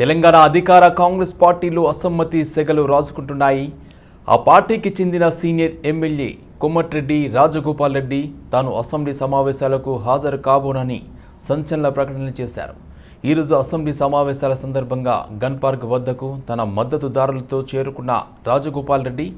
తెలంగాణ అధికార కాంగ్రెస్ పార్టీలో అసమ్మతి సెగలు రాజుకుంటున్నాయి. ఆ పార్టీకి చెందిన సీనియర్ ఎమ్మెల్యే కొమ్మటిరెడ్డి రాజగోపాల్ రెడ్డి తాను అసెంబ్లీ సమావేశాలకు హాజరు కాబోనని సంచలన ప్రకటనలు చేశారు. ఈరోజు అసెంబ్లీ సమావేశాల సందర్భంగా గన్ పార్క్ వద్దకు తన మద్దతుదారులతో చేరుకున్న రాజగోపాల్ రెడ్డి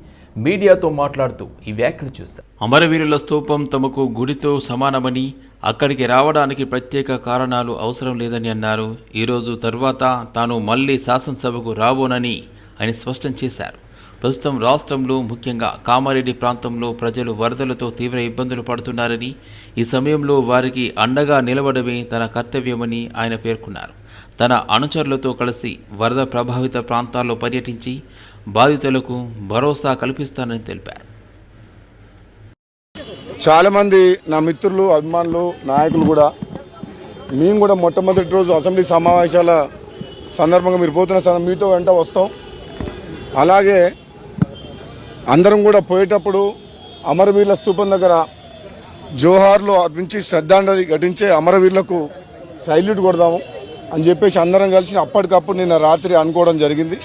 మీడియాతో మాట్లాడుతూ ఈ వ్యాఖ్యలు చేశారు. అమరవీరుల స్తూపం తమకు గుడితో సమానమని అక్కడికి రావడానికి ప్రత్యేక కారణాలు అవసరం లేదని అన్నారు. ఈరోజు తర్వాత తాను మళ్ళీ శాసనసభకు రాబోనని ఆయన స్పష్టం చేశారు. ప్రస్తుతం రాష్ట్రంలో ముఖ్యంగా కామారెడ్డి ప్రాంతంలో ప్రజలు వరదలతో తీవ్ర ఇబ్బందులు పడుతున్నారని ఈ సమయంలో వారికి అండగా నిలవడమే తన కర్తవ్యమని ఆయన పేర్కొన్నారు. తన అనుచరులతో కలిసి వరద ప్రభావిత ప్రాంతాల్లో పర్యటించి బాధితులకు భరోసా కల్పిస్తానని తెలిపారు. చాలామంది నా మిత్రులు అభిమానులు నాయకులు కూడా మేము కూడా మొట్టమొదటి రోజు అసెంబ్లీ సమావేశాల సందర్భంగా మీరు పోతున్న మీతో వెంట వస్తాం. అలాగే అందరం కూడా పోయేటప్పుడు అమరవీరుల స్తూపం దగ్గర జోహార్లో అర్పించి శ్రద్ధాంజలి ఘటించే అమరవీరులకు సైల్యూట్ కొడదాము అని చెప్పేసి అందరం కలిసి అప్పటికప్పుడు నిన్న రాత్రి అనుకోవడం జరిగింది.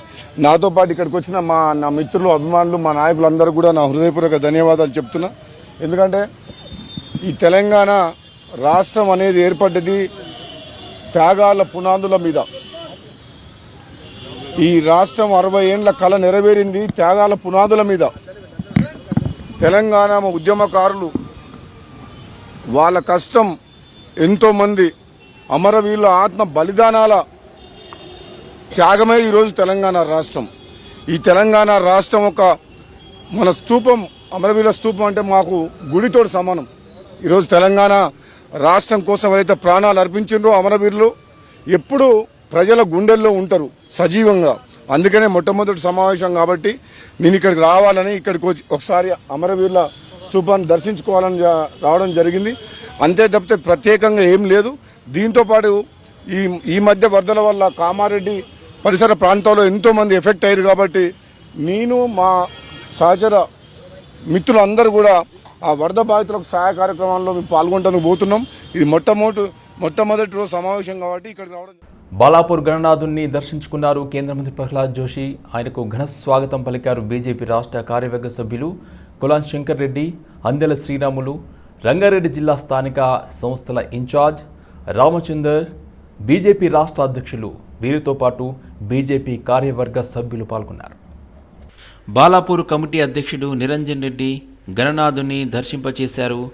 నాతో పాటు ఇక్కడికి వచ్చిన మా నా మిత్రులు అభిమానులు మా నాయకులందరూ కూడా నా హృదయపూర్వక ధన్యవాదాలు చెప్తున్నా. ఎందుకంటే ఈ తెలంగాణ రాష్ట్రం అనేది ఏర్పడ్డది త్యాగాల పునాదుల మీద. ఈ రాష్ట్రం అరవై ఏండ్ల కళ నెరవేరింది త్యాగాల పునాదుల మీద. తెలంగాణ ఉద్యమకారులు వాళ్ళ కష్టం ఎంతోమంది అమరవీరుల ఆత్మ బలిదానాల త్యాగమే ఈరోజు తెలంగాణ రాష్ట్రం. ఈ తెలంగాణ రాష్ట్రం ఒక మన స్తూపం అమరవీరుల స్థూపం అంటే మాకు గుడితోటి సమానం. ఈరోజు తెలంగాణ రాష్ట్రం కోసం అయితే ప్రాణాలు అర్పించిండ్రో అమరవీరులు ఎప్పుడూ ప్రజల గుండెల్లో ఉంటారు సజీవంగా. అందుకనే మొట్టమొదటి సమావేశం కాబట్టి నేను ఇక్కడికి రావాలని ఇక్కడికి వచ్చి ఒకసారి అమరవీరుల స్థూపాన్ని దర్శించుకోవాలని రావడం జరిగింది. అంతే తప్పితే ప్రత్యేకంగా ఏం లేదు. దీంతోపాటు ఈ ఈ మధ్య వరదల వల్ల కామారెడ్డి పరిసర ప్రాంతాల్లో ఎంతోమంది ఎఫెక్ట్ అయ్యారు కాబట్టి నేను మా సహచర మిత్రులందరూ కూడా ఆ వరద బాధితులకు సహాయ కార్యక్రమాల్లో మేము పాల్గొంటానికి పోతున్నాం. ఇది మొట్టమొదటి మొట్టమొదటి రోజు సమావేశం కాబట్టి ఇక్కడికి రావడం బాలాపూర్ గణనాథుని దర్శించుకున్నారు కేంద్ర మంత్రి ప్రహ్లాద్ జోషి. ఆయనకు ఘన స్వాగతం పలికారు బీజేపీ రాష్ట్ర కార్యవర్గ సభ్యులు కులాన్ శంకర్ రెడ్డి అందెల శ్రీరాములు రంగారెడ్డి జిల్లా స్థానిక సంస్థల ఇన్ఛార్జ్ రామచందర్ బీజేపీ రాష్ట్ర అధ్యక్షులు. వీరితో పాటు బీజేపీ కార్యవర్గ సభ్యులు పాల్గొన్నారు. బాలాపూర్ కమిటీ అధ్యక్షుడు నిరంజన్ రెడ్డి గణనాథుని దర్శింపచేశారు.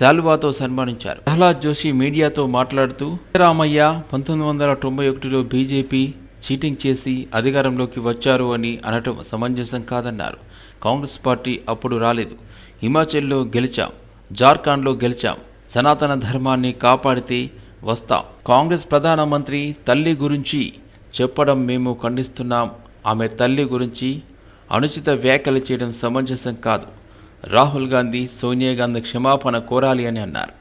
శాల్వాతో సన్మానించారు. ప్రహ్లాద్ జోషి మీడియాతో మాట్లాడుతూ రామయ్య పంతొమ్మిది వందల తొంభై ఒకటిలో బీజేపీ చీటింగ్ చేసి అధికారంలోకి వచ్చారు అని అనటం సమంజసం కాదన్నారు. కాంగ్రెస్ పార్టీ అప్పుడు రాలేదు. హిమాచల్లో గెలిచాం. జార్ఖండ్లో గెలిచాం. సనాతన ధర్మాన్ని కాపాడితే వస్తాం. కాంగ్రెస్ ప్రధానమంత్రి తల్లి గురించి చెప్పడం మేము ఖండిస్తున్నాం. ఆమె తల్లి గురించి అనుచిత వ్యాఖ్యలు చేయడం సమంజసం కాదు రాహుల్ గాంధీ సోనియా గాంధీ క్షమాపణ కోరాలి అని అన్నారు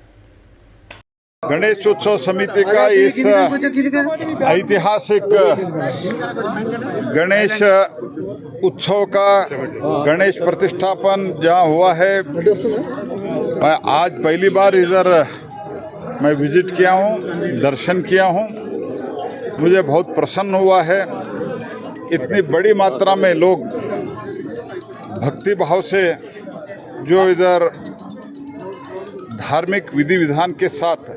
गणेश उत्सव समिति का इस ऐतिहासिक गणेश उत्सव का गणेश प्रतिष्ठापन जहाँ हुआ है मैं आज पहली बार इधर मैं विजिट किया हूँ दर्शन किया हूँ मुझे बहुत प्रसन्न हुआ है इतनी बड़ी मात्रा में लोग भक्ति भाव से जो इधर धार्मिक विधि विधान के साथ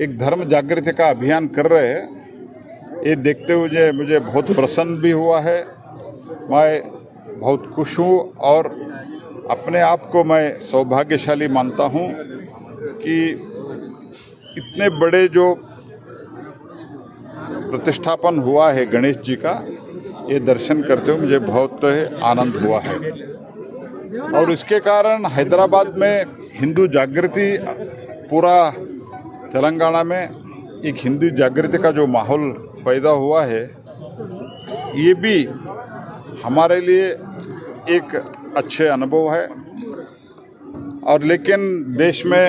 एक धर्म जागृति का अभियान कर रहे हैं, ये देखते हुए मुझे मुझे बहुत प्रसन्न भी हुआ है। मैं बहुत खुश हूँ और अपने आप को मैं सौभाग्यशाली मानता हूँ कि इतने बड़े जो प्रतिष्ठापन हुआ है गणेश जी का, ये दर्शन करते हुए मुझे बहुत आनंद हुआ है। और इसके कारण हैदराबाद में हिंदू जागृति, पूरा तेलंगाना में एक हिंदू जागृति का जो माहौल पैदा हुआ है, ये भी हमारे लिए एक अच्छे अनुभव है। और लेकिन देश में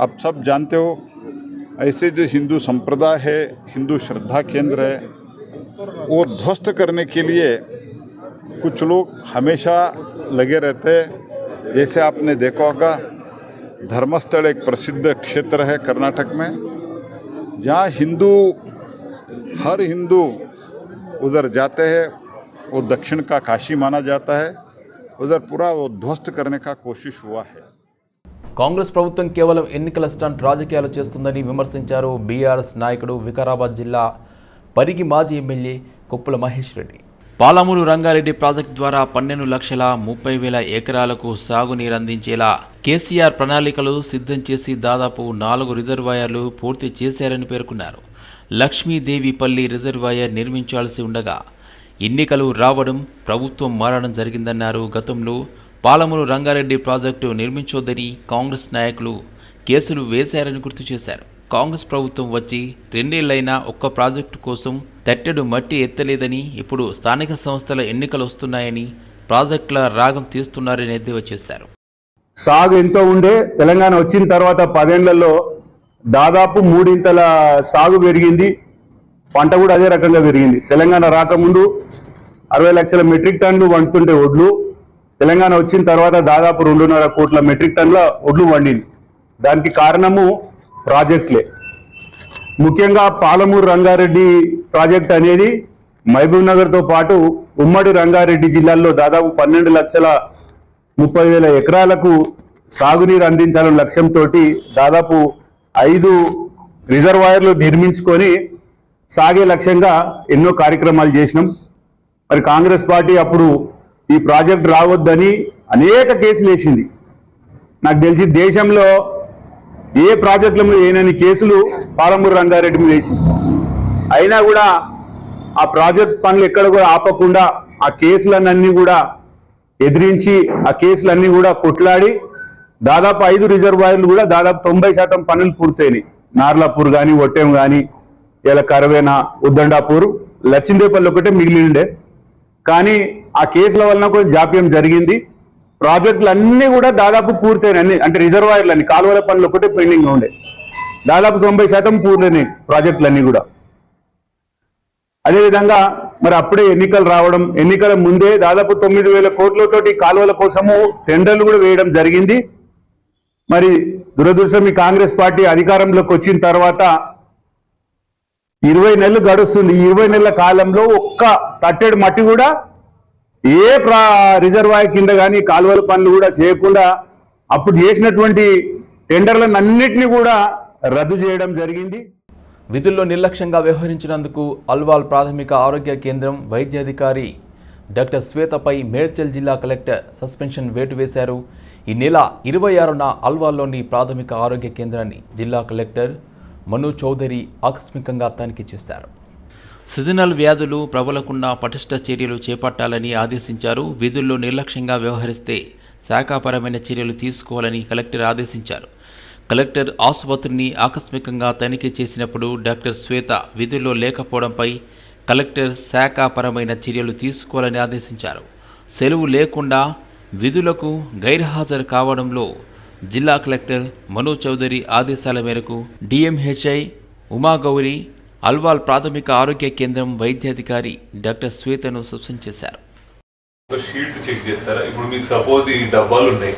आप सब जानते हो ऐसे जो हिंदू संप्रदाय है, हिंदू श्रद्धा केंद्र है, वो ध्वस्त करने के लिए कुछ लोग हमेशा लगे रहते हैं। जैसे आपने देखा होगा, धर्मस्थल एक प्रसिद्ध क्षेत्र है कर्नाटक में, जहाँ हिंदू, हर हिंदू उधर जाते हैं, वो दक्षिण का काशी माना जाता है, उधर पूरा वो ध्वस्त करने का कोशिश हुआ है। కాంగ్రెస్ ప్రభుత్వం కేవలం ఎన్నికల స్టంట్ రాజకీయాలు చేస్తుందని విమర్శించారు బీఆర్ఎస్ నాయకుడు వికారాబాద్ జిల్లా పరిగి మాజీ ఎమ్మెల్యే కొప్పుల మహేష్ రెడ్డి. పాలమూరు రంగారెడ్డి ప్రాజెక్టు ద్వారా పన్నెండు లక్షల ముప్పై వేల ఎకరాలకు సాగునీరు అందించేలా కేసీఆర్ ప్రణాళికలు సిద్ధం చేసి దాదాపు నాలుగు రిజర్వాయర్లు పూర్తి చేశారని పేర్కొన్నారు. లక్ష్మీదేవిపల్లి రిజర్వాయర్ నిర్మించాల్సి ఉండగా ఎన్నికలు రావడం ప్రభుత్వం మారడం జరిగిందన్నారు గతంలో పాలమూరు రంగారెడ్డి ప్రాజెక్టు నిర్మించొద్దని కాంగ్రెస్ నాయకులు కేసులు వేశారని గుర్తు చేశారు. కాంగ్రెస్ ప్రభుత్వం వచ్చి రెండేళ్ళైనా ఒక్క ప్రాజెక్టు కోసం తట్టెడు మట్టి ఎత్తలేదని ఇప్పుడు స్థానిక సంస్థల ఎన్నికలు వస్తున్నాయని ప్రాజెక్టుల రాగం తీస్తున్నారని ఎద్దేవా చేశారు. సాగు ఎంతో ఉండే తెలంగాణ వచ్చిన తర్వాత పదేళ్ళలో దాదాపు మూడింతల సాగు పెరిగింది. పంట కూడా అదే రకంగా పెరిగింది. తెలంగాణ రాకముందు అరవై లక్షల మెట్రిక్ టన్లు వండుతుండే ఒడ్లు తెలంగాణ వచ్చిన తర్వాత దాదాపు రెండున్నర కోట్ల మెట్రిక్ టన్నుల ఒడ్లు వండింది దానికి కారణము ప్రాజెక్టులే. ముఖ్యంగా పాలమూరు రంగారెడ్డి ప్రాజెక్ట్ అనేది మహబూబ్ నగర్తో పాటు ఉమ్మడి రంగారెడ్డి జిల్లాల్లో దాదాపు పన్నెండు లక్షల ముప్పై వేల ఎకరాలకు సాగునీరు అందించాలన్న లక్ష్యంతో దాదాపు ఐదు రిజర్వాయర్లు నిర్మించుకొని సాగే లక్ష్యంగా ఎన్నో కార్యక్రమాలు చేసినాం. మరి కాంగ్రెస్ పార్టీ అప్పుడు ఈ ప్రాజెక్ట్ రావద్దని అనేక కేసులు వేసింది. నాకు తెలిసి దేశంలో ఏ ప్రాజెక్టుల మీద ఏనని కేసులు పాలమూరు రంగారెడ్డి మీద వేసింది. అయినా కూడా ఆ ప్రాజెక్ట్ పనులు ఎక్కడ కూడా ఆపకుండా ఆ కేసులన్నీ కూడా ఎదిరించి ఆ కేసులన్నీ కూడా కొట్లాడి దాదాపు ఐదు రిజర్వాయర్లు కూడా దాదాపు తొంభై శాతం పనులు పూర్తయినాయి. నార్లాపూర్ కానీ ఒట్టెం కానీ ఇలా కరవేన ఉద్దండాపూర్ లచ్చిందేపల్లి ఒకటే మిగిలి ఉండే కానీ ఆ కేసుల వలన కూడా జాప్యం జరిగింది. ప్రాజెక్టులు అన్నీ కూడా దాదాపు పూర్తయినాయి అన్ని అంటే రిజర్వాయర్లు అన్ని కాలువల పనులు ఒకటే పెండింగ్ ఉండే. దాదాపు తొంభై శాతం పూర్తయినాయి ప్రాజెక్టులన్నీ కూడా. అదేవిధంగా మరి అప్పుడే ఎన్నికలు రావడం ఎన్నికల ముందే దాదాపు తొమ్మిది వేల కోట్లతోటి కాలువల కోసము టెండర్లు కూడా వేయడం జరిగింది. మరి దురదృష్టం ఈ కాంగ్రెస్ పార్టీ అధికారంలోకి వచ్చిన తర్వాత ఇరవై నెలలు గడుస్తుంది. ఇరవై నెలల కాలంలో ఒక్క తట్టెడు మట్టి కూడా ఏ ప్రా రిజర్వాయర్ కింద కానీ కాలువల పనులు కూడా చేయకుండా అప్పుడు చేసినటువంటి టెండర్లను కూడా రద్దు చేయడం జరిగింది. విధుల్లో నిర్లక్ష్యంగా వ్యవహరించినందుకు అల్వాల్ ప్రాథమిక ఆరోగ్య కేంద్రం వైద్యాధికారి డాక్టర్ శ్వేతపై మేడ్చల్ జిల్లా కలెక్టర్ సస్పెన్షన్ వేటు వేశారు. ఈ నెల ఇరవై ఆరున అల్వాల్లోని ప్రాథమిక ఆరోగ్య కేంద్రాన్ని జిల్లా కలెక్టర్ మను చౌదరి ఆకస్మికంగా తనిఖీ చేశారు. సీజనల్ వ్యాధులు ప్రబలకుండా పటిష్ట చర్యలు చేపట్టాలని ఆదేశించారు. విధుల్లో నిర్లక్ష్యంగా వ్యవహరిస్తే శాఖాపరమైన చర్యలు తీసుకోవాలని కలెక్టర్ ఆదేశించారు. కలెక్టర్ ఆసుపత్రిని ఆకస్మికంగా తనిఖీ చేసినప్పుడు డాక్టర్ శ్వేత విధుల్లో లేకపోవడంపై కలెక్టర్ శాఖాపరమైన చర్యలు తీసుకోవాలని ఆదేశించారు. సెలవు లేకుండా విధులకు గైర్హాజరు కావడంలో జిల్లా కలెక్టర్ మనో చౌదరి ఆదేశాల మేరకు డిఎంహెచ్ఐ ఉమాగౌరి అల్వాల్ ప్రాథమిక ఆరోగ్య కేంద్రం వైద్యాధికారి డాక్టర్ శ్వేతను సస్పెండ్ చేశారు. ఒక షీట్ చెక్ చేస్తారా? ఇప్పుడు మీకు సపోజ్ ఈ డబ్బాలు ఉన్నాయి.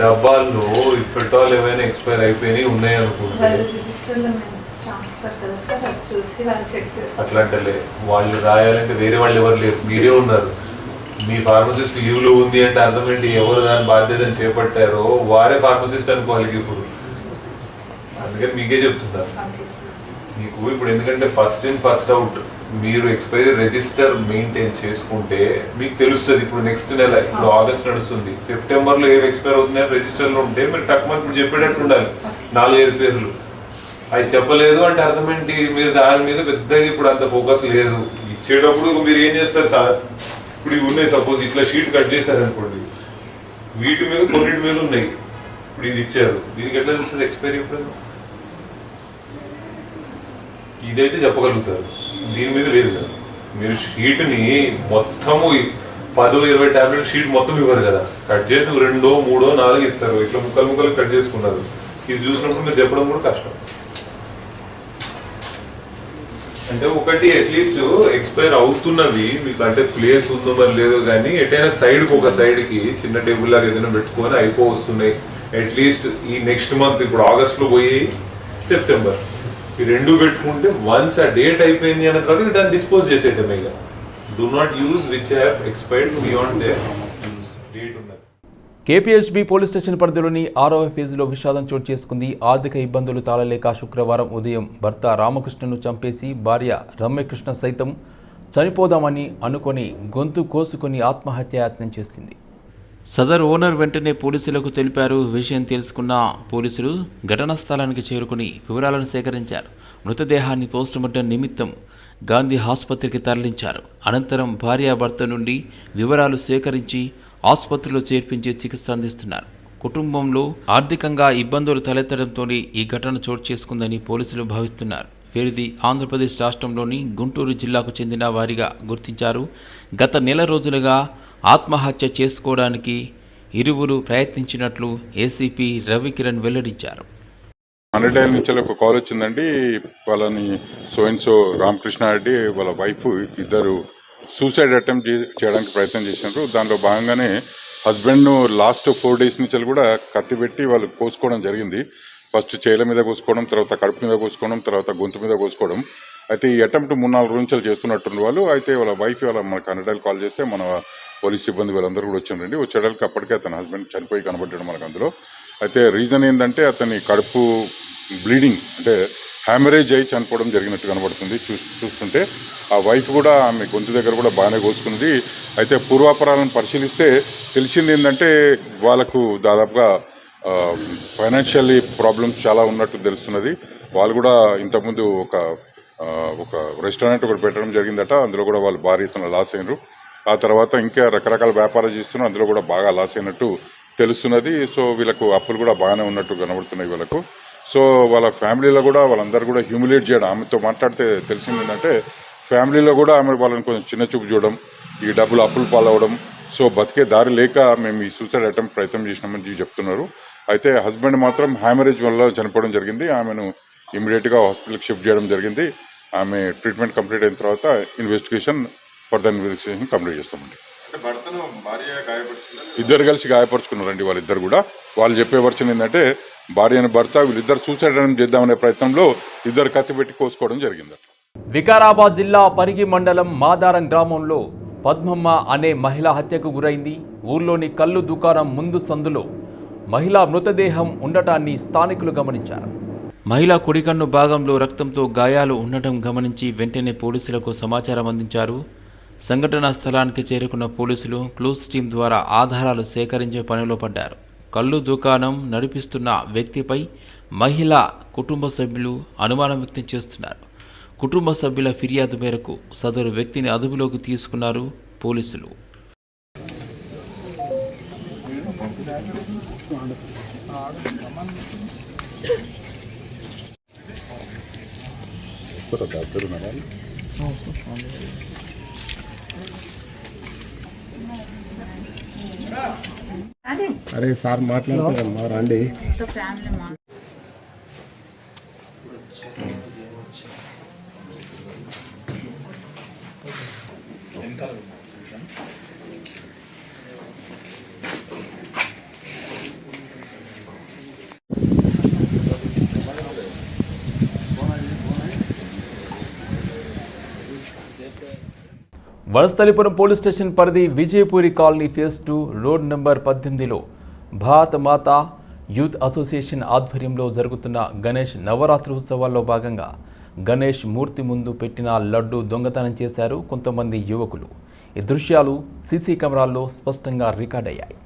డబ్బాల్లో పెట్రోల్ ఏమైనా ఎక్స్పైర్ అయిపోయినాయి ఉన్నాయి అనుకుంటే? వాళ్ళు రిజిస్టర్లో మేము రాస్తారు కదా సార్ అది చూసి వాళ్ళు రాయాలంటే వేరే వాళ్ళు ఎవరు లేరు మీరే ఉన్నారు. మీ ఫార్మసిస్ట్ లీవ్లో ఉంది అంటే అర్థం ఏంటి? ఎవరు దాని బాధ్యతను చేపట్టారో వారే ఫార్మసిస్ట్ అనుకోవాలి ఇప్పుడు. అందుకని మీకే చెప్తున్నా. Okay sir. మీకు ఇప్పుడు ఎందుకంటే ఫస్ట్ ఇన్ ఫస్ట్ అవుట్ మీరు ఎక్స్పైరీ రిజిస్టర్ మెయింటైన్ చేసుకుంటే మీకు తెలుస్తుంది ఇప్పుడు నెక్స్ట్ నెల ఇప్పుడు ఆగస్ట్ నడుస్తుంది. సెప్టెంబర్లో ఏవి ఎక్స్పైర్ అవుతున్నాయో రిజిస్టర్లో ఉంటే మీరు తక్కువ ఇప్పుడు చెప్పేటట్టు ఉండాలి. నాలుగైదు పేర్లు. అవి చెప్పలేదు అంటే అర్థం ఏంటి? మీరు దాని మీద పెద్దగా ఇప్పుడు అంత ఫోకస్ లేదు. ఇచ్చేటప్పుడు మీరు ఏం చేస్తారు? చాలా ఇప్పుడు ఇవి ఉన్నాయి. సపోజ్ ఇట్లా షీట్ కట్ చేశారు అనుకోండి. వీటి మీద కొన్నిటి మీద ఉన్నాయి. ఇప్పుడు ఇది ఇచ్చారు. దీనికి ఎట్లా తెలుస్తుంది? ఎక్స్పైరీ ఇప్పుడు ఇదైతే చెప్పగలుగుతారు. దీని మీద లేదు కదా. మీరు షీట్ని మొత్తము పదో ఇరవై టాబ్లెట్ షీట్ మొత్తం ఇవ్వరు కదా. కట్ చేసి రెండో మూడో నాలుగు ఇస్తారు. ఇట్లా ముక్కలు ముక్కలు కట్ చేసుకున్నారు ఇది చూసినప్పుడు మీరు చెప్పడం కూడా కష్టం. అంటే ఒకటి అట్లీస్ట్ ఎక్స్పైర్ అవుతున్నవి. మీకు అంటే ప్లేస్ ఉందో మరి లేదో కానీ ఎటైనా సైడ్కి ఒక సైడ్కి చిన్న టేబుల్ లాగా ఏదైనా పెట్టుకొని అయిపో వస్తున్నాయి. అట్లీస్ట్ ఈ నెక్స్ట్ మంత్ ఇప్పుడు ఆగస్ట్లో పోయి సెప్టెంబర్. ఈ రెండు పెట్టుకుంటే వన్స్ ఆ డేట్ అయిపోయింది అన్న తర్వాత దాన్ని డిస్పోజ్ చేసేయటమే ఇక. Do not use which have expired beyond the use date ఉన్నది. కేపీహెచ్బీ పోలీస్ స్టేషన్ పరిధిలోని ఆరవ ఫేజ్లో విషాదం చోటు చేసుకుంది. ఆర్థిక ఇబ్బందులు తాళలేక శుక్రవారం ఉదయం భర్త రామకృష్ణను చంపేసి భార్య రమ్యకృష్ణ సైతం చనిపోదామని అనుకొని గొంతు కోసుకొని ఆత్మహత్యాయత్నం చేసింది. సదర్ ఓనర్ వెంటనే పోలీసులకు తెలిపారు. విషయం తెలుసుకున్న పోలీసులు ఘటనా స్థలానికి చేరుకుని వివరాలను సేకరించారు. మృతదేహాన్ని పోస్టుమార్టం నిమిత్తం గాంధీ ఆసుపత్రికి తరలించారు. అనంతరం భార్యాభర్త నుండి వివరాలు సేకరించి ఆసుపత్రిలో చేర్పించి చికిత్స అందిస్తున్నారు. కుటుంబంలో ఆర్థికంగా ఇబ్బందులు తలెత్తడంతో ఈ ఘటన చోటు చేసుకుందని పోలీసులు భావిస్తున్నారు. వీరిది ఆంధ్రప్రదేశ్ రాష్ట్రంలోని గుంటూరు జిల్లాకు చెందిన వారిగా గుర్తించారు. గత నెల రోజులుగా ఆత్మహత్య చేసుకోవడానికి ఇరువురు ప్రయత్నించినట్లు ఏసీపీ రవికిరణ్ వెల్లడించారు. హండ్రెడ్ నుంచి ఒక కాల్ వచ్చిందండి. వాళ్ళని సో అండ్ సో రామకృష్ణారెడ్డి వాళ్ళ వైఫ్ ఇద్దరు సూసైడ్ అటెంప్ట్ చేయడానికి ప్రయత్నం చేసినారు. దానిలో భాగంగానే హస్బెండ్ లాస్ట్ ఫోర్ డేస్ నుంచి కూడా కత్తి పెట్టి వాళ్ళు కోసుకోవడం జరిగింది. ఫస్ట్ చేల మీద కోసుకోవడం తర్వాత కడుపు మీద కోసుకోవడం తర్వాత గొంతు మీద కోసుకోవడం. అయితే ఈ అటెంప్ట్ మూడు నాలుగు రోజులు నుంచి వాళ్ళు. అయితే వాళ్ళ వైఫ్ వాళ్ళ మనకు హండ్రెడ్ కాల్ చేస్తే మన పోలీస్ సిబ్బంది వాళ్ళందరూ కూడా వచ్చారండి వచ్చేటప్పటికి అప్పటికే అతని హస్బెండ్ చనిపోయి కనబడ్డాడు మనకు అందులో. అయితే రీజన్ ఏంటంటే అతని కడుపు బ్లీడింగ్ అంటే హ్యామరేజ్ అయి చనిపోవడం జరిగినట్టు కనబడుతుంది. చూ చూస్తుంటే ఆ వైఫ్ కూడా ఆమె గొంతు దగ్గర కూడా బాగానే కోసుకుంది. అయితే పూర్వాపరాలను పరిశీలిస్తే తెలిసింది ఏంటంటే వాళ్ళకు దాదాపుగా ఫైనాన్షియల్లీ ప్రాబ్లమ్స్ చాలా ఉన్నట్టు తెలుస్తున్నది. వాళ్ళు కూడా ఇంతకుముందు ఒక ఒక రెస్టారెంట్ ఒకటి పెట్టడం జరిగిందట. అందులో కూడా వాళ్ళు భారీ ఎత్తున లాస్ అయినరు. ఆ తర్వాత ఇంకా రకరకాల వ్యాపారాలు చేస్తున్నారు. అందులో కూడా బాగా లాస్ అయినట్టు తెలుస్తున్నది. సో వీళ్ళకు అప్పులు కూడా బాగానే ఉన్నట్టు కనబడుతున్నాయి వీళ్ళకు. సో వాళ్ళ ఫ్యామిలీలో కూడా వాళ్ళందరూ కూడా హ్యూమిలేట్ చేయడం ఆమెతో మాట్లాడితే తెలిసింది ఏంటంటే ఫ్యామిలీలో కూడా ఆమె వాళ్ళని కొంచెం చిన్న చూపు చూడడం ఈ డబ్బులు అప్పులు పాలవడం. సో బతికే దారి లేక మేము ఈ సూసైడ్ అటెంప్ట్ ప్రయత్నం చేసినామని చెప్తున్నారు. అయితే హస్బెండ్ మాత్రం హ్యామరేజ్ వల్ల చనిపోవడం జరిగింది. ఆమెను ఇమీడియట్గా హాస్పిటల్కి షిఫ్ట్ చేయడం జరిగింది. ఆమె ట్రీట్మెంట్ కంప్లీట్ అయిన తర్వాత ఇన్వెస్టిగేషన్ ఫర్దర్ ఇన్వెస్టిగేషన్ కంప్లీట్ చేస్తామండి. ఇద్దరు కలిసి గాయపరుచుకున్నారండి వాళ్ళిద్దరు కూడా. వాళ్ళు చెప్పే వర్షన్ ఏంటంటే భార్య అని భర్త వీళ్ళిద్దరు సూసైడ్ చేద్దామనే ప్రయత్నంలో ఇద్దరు కత్తి పెట్టి కోసుకోవడం జరిగింది వికారాబాద్ జిల్లా పరిగి మండలం మాదారం గ్రామంలో పద్మమ్మ అనే మహిళ హత్యకు గురైంది. ఊర్లోని కళ్ళు దుకాణం ముందు సందులో మహిళ మృతదేహం ఉండటాన్ని స్థానికులు గమనించారు. మహిళ కుడికన్ను భాగంలో రక్తంతో గాయాలు ఉండటం గమనించి వెంటనే పోలీసులకు సమాచారం అందించారు. సంఘటనా స్థలానికి చేరుకున్న పోలీసులు క్లూస్ టీం ద్వారా ఆధారాలు సేకరించే పనిలో పడ్డారు. కళ్ళు దుకాణం నడిపిస్తున్న వ్యక్తిపై మహిళ కుటుంబ సభ్యులు అనుమానం వ్యక్తం చేస్తున్నారు. కుటుంబ సభ్యుల ఫిర్యాదు మేరకు సదరు వ్యక్తిని అదుపులోకి తీసుకున్నారు పోలీసులు. అరే సార్ మాట్లాడుతున్నారమ్మా రండి. వనస్థలిపురం పోలీస్ స్టేషన్ పరిధి Vijayapuri colony phase two road number పద్దెనిమిదిలో భారత మాత యూత్ అసోసియేషన్ ఆధ్వర్యంలో జరుగుతున్న గణేష్ నవరాత్రి ఉత్సవాల్లో భాగంగా గణేష్ మూర్తి ముందు పెట్టిన లడ్డు దొంగతనం చేశారు కొంతమంది యువకులు. ఈ దృశ్యాలు సీసీ కెమెరాల్లో స్పష్టంగా రికార్డయ్యాయి.